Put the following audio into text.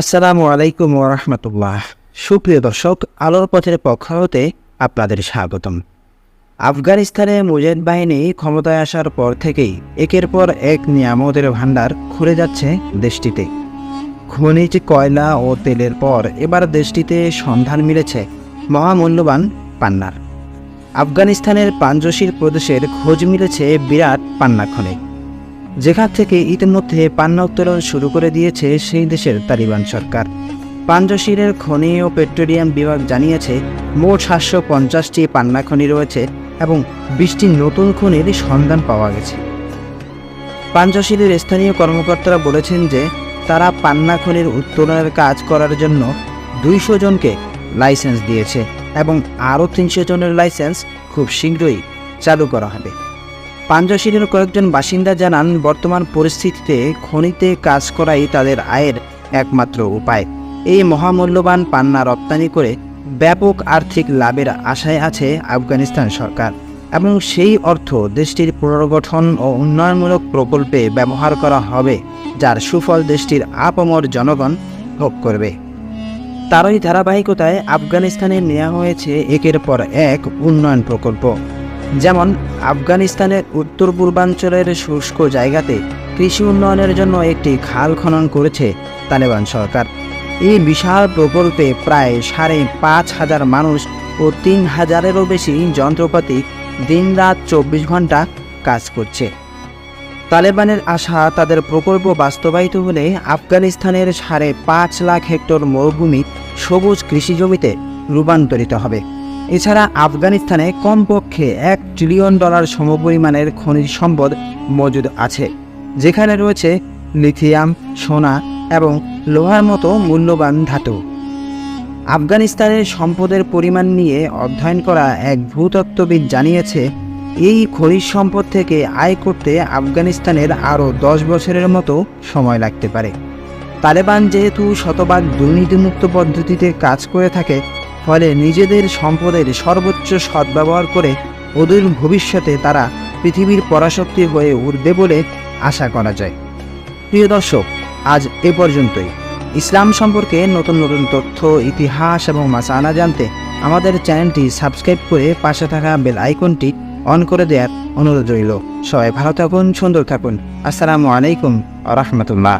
আসসালামু আলাইকুম ওরহমতুল্লাহ সুপ্রিয় দর্শক, আলোর পথের পক্ষ হতে আপনাদের স্বাগতম। আফগানিস্তানে মুজাহিদ বাহিনী ক্ষমতায় আসার পর থেকেই একের পর এক নিয়ামতের ভাণ্ডার খুলে যাচ্ছে দেশটিতে। খনিজ, কয়লা ও তেলের পর এবার দেশটিতে সন্ধান মিলেছে মহামূল্যবান পান্নার। আফগানিস্তানের পাঞ্জশির প্রদেশের খোঁজ মিলেছে বিরাট পান্না খনে। যেখান থেকে ইতিমধ্যে পান্না উত্তোলন শুরু করে দিয়েছে সেই দেশের তালিবান সরকার। পাঞ্জশিরের খনি ও পেট্রোলিয়াম বিভাগ জানিয়েছে, মোট সাতশো পঞ্চাশটি পান্না খনি রয়েছে এবং বিশটি নতুন খনির সন্ধান পাওয়া গেছে। পাঞ্জশিরের স্থানীয় কর্মকর্তারা বলেছেন যে, তারা পান্না খনির উত্তোলনের কাজ করার জন্য দুইশো জনকে লাইসেন্স দিয়েছে এবং আরও তিনশো জনের লাইসেন্স খুব শীঘ্রই চালু করা হবে। পাঞ্জশিরের কয়েকজন বাসিন্দা জানান, বর্তমান পরিস্থিতিতে খনিতে কাজ করাই তাদের আয়ের একমাত্র উপায়। এই মহামূল্যবান পান্না রপ্তানি করে ব্যাপক আর্থিক লাভের আশায় আছে আফগানিস্তান সরকার এবং সেই অর্থ দেশটির পুনর্গঠন ও উন্নয়নমূলক প্রকল্পে ব্যবহার করা হবে, যার সুফল দেশটির আপমর জনগণ ভোগ করবে। তারই ধারাবাহিকতায় আফগানিস্তানে নেওয়া হয়েছে একের পর এক উন্নয়ন প্রকল্প। যেমন আফগানিস্তানের উত্তর পূর্বাঞ্চলের শুষ্ক জায়গাতে কৃষি উন্নয়নের জন্য একটি খাল খনন করেছে তালেবান সরকার। এই বিশাল প্রকল্পে প্রায় সাড়ে পাঁচ হাজার মানুষ ও তিন হাজারেরও বেশি যন্ত্রপাতি দিনরাত চব্বিশ ঘণ্টা কাজ করছে। তালেবানের আশা তাদের প্রকল্প বাস্তবায়িত হলে আফগানিস্তানের সাড়ে পাঁচ লাখ হেক্টর মরুভূমি সবুজ কৃষি জমিতে রূপান্তরিত হবে। এছাড়া আফগানিস্তানে কমপক্ষে এক ট্রিলিয়ন ডলার সমপরিমাণের খনিজ সম্পদ মজুদ আছে, যেখানে রয়েছে লিথিয়াম সোনা এবং লোহার মতো মূল্যবান ধাতু। আফগানিস্তানের সম্পদের পরিমাণ নিয়ে অধ্যয়ন করা এক ভূতত্ত্ববিদ জানিয়েছে, এই খনিজ সম্পদ থেকে আয় করতে আফগানিস্তানের আরও দশ বছরের মতো সময় লাগতে পারে। তালেবান যেহেতু শতভাগ দুর্নীতিমুক্ত পদ্ধতিতে কাজ করে থাকে ফলে নিজেদের সম্পদের সর্বোচ্চ সদ্ব্যবহার করে অদূর ভবিষ্যতে তারা পৃথিবীর পরাশক্তি হয়ে উঠবে বলে আশা করা যায়। প্রিয় দর্শক, আজ এ পর্যন্তই। ইসলাম সম্পর্কে নতুন নতুন তথ্য, ইতিহাস এবং মাসানা জানতে আমাদের চ্যানেলটি সাবস্ক্রাইব করে পাশে থাকা বেল আইকনটি অন করে দেওয়ার অনুরোধ রইল। সবাই ভালো থাকুন, সুন্দর থাকুন। আসসালামু আলাইকুম রহমতুল্লাহ।